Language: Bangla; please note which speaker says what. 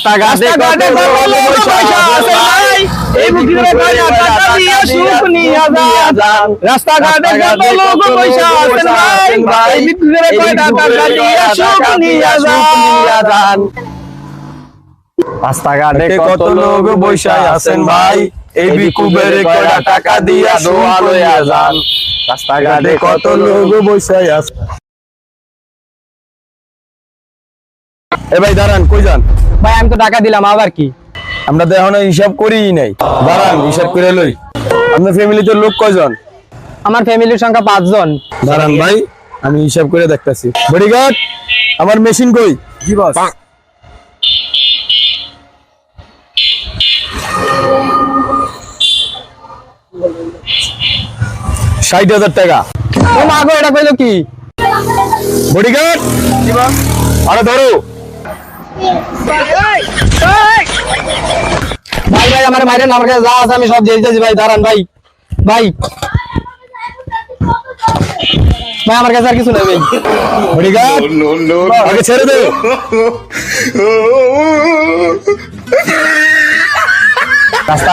Speaker 1: রাস্তাঘাটে কত লোক রাস্তাঘাটে কত বসে আছেন ভাই বুকিরে কয়টা টাকা দিয়ে সুখ নিয়া যান
Speaker 2: রাস্তাঘাটে কত লোক বৈশায় আছেন ভাই। এই বিকুবের কয়টা টাকা দিয়া দোয়া লইয়া যান রাস্তাঘাটে কত লোক বৈশায় আছে। এ ভাই দাঁড়ান কই যান?
Speaker 1: ভাই আমি তো টাকা দিলাম আবার কি?
Speaker 2: আমরা তো এখনও হিসাব করিই নাই। দাঁড়ান হিসাব করে লই। আপনার ফ্যামিলিতে লোক কয়জন?
Speaker 1: আমার ফ্যামিলির সংখ্যা পাঁচজন।
Speaker 2: দাঁড়ান ভাই আমি হিসাব করে দেখতাছি। বডিগার্ড আমার মেশিন কই? জি বস ষাট হাজার টাকা।
Speaker 1: ও মা গো এটা কইলো কি?
Speaker 2: বডিগার্ড জি বস আরে ধরো।
Speaker 1: ভাই ভাই আমার আমার কাছে যা আছে আমি সব দিয়ে দিতেছি ভাই দাঁড়ান ভাই ভাই। ভাই আমার কাছে আর কিছু নেই ভাই।
Speaker 2: আগে ছেড়ে দে। রাস্তা